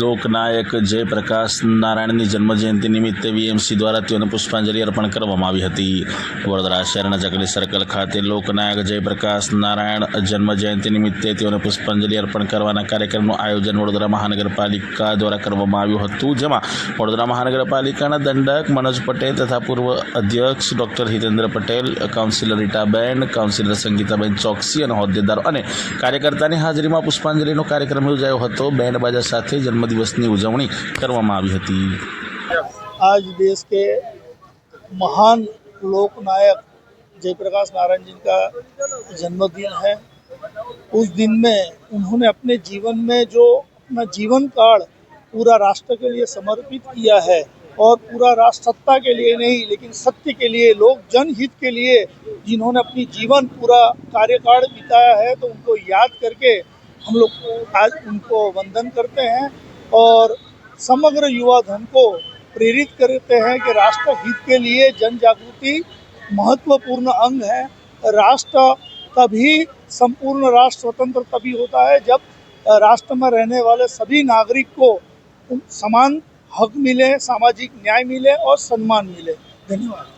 લોકનાયક જયપ્રકાશ નારાયણની જન્મજયંતિ નિમિત્તે વીએમસી દ્વારા તેઓને પુષ્પાંજલિ અર્પણ કરવામાં આવી હતી. વડોદરા શહેરના ચકલી સર્કલ ખાતે લોકનાયક જયપ્રકાશ નારાયણ જન્મજયંતિ નિમિત્તે તેઓને પુષ્પાંજલિ અર્પણ કરવાના કાર્યક્રમનું આયોજન વડોદરા મહાનગરપાલિકા દ્વારા કરવામાં આવ્યું હતું, જેમાં વડોદરા મહાનગરપાલિકાના દંડક મનોજ પટેલ તથા પૂર્વ અધ્યક્ષ doctor Hitendra Patel, councillor Ritaben, councillor Sangitaben Choksi અને હોદ્દેદારો અને કાર્યકર્તાની હાજરીમાં પુષ્પાંજલિનો કાર્યક્રમ યોજાયો હતો. બેન્ડ બાજા સાથે જન્મદિવસની ઉજવણી કરવામાં આવી હતી आज देश के महान लोकनायक जयप्रकाश नारायण जी का जन्मदिन है उस दिन में उन्होंने अपने जीवन में जो अपना जीवन काल पूरा राष्ट्र के लिए समर्पित किया है और पूरा राष्ट्र सत्ता के लिए नहीं लेकिन सत्य के लिए लोग जनहित के लिए जिन्होंने अपनी जीवन पूरा कार्यकाल बिताया है तो उनको याद करके हम लोग आज उनको वंदन करते हैं और समग्र युवा धन को प्रेरित करते हैं कि राष्ट्र हित के लिए जन जागृति महत्वपूर्ण अंग है। राष्ट्र तभी संपूर्ण राष्ट्र स्वतंत्र तभी होता है जब राष्ट्र में रहने वाले सभी नागरिक को समान हक मिले, सामाजिक न्याय मिले और सम्मान मिले। धन्यवाद।